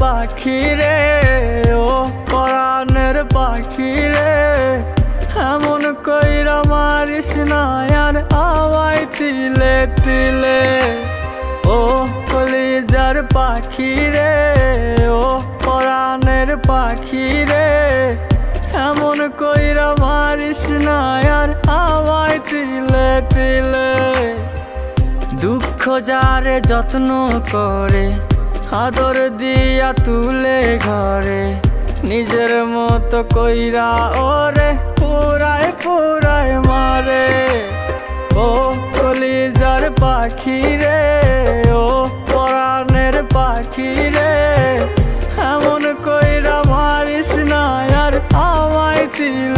পাখি রে, ও পরাণের পাখি রে। এমন কইরা মারিস না আমায় তিলে তিলে। ও কলিজার পাখি রে, ও পরাণের পাখি রে। এমন কইরা মারিস না আর আমায় তিলে তিলে। দুঃখ যারে যত্ন করে আদর দিয়া তুলে ঘরে, নিজের মতো কইরা ওরে, পুরায় পুরায় মারে। ও কলিজার পাখি রে, ও পরাণের পাখি রে, এমন কইরা মারিস না আর আমায় তিল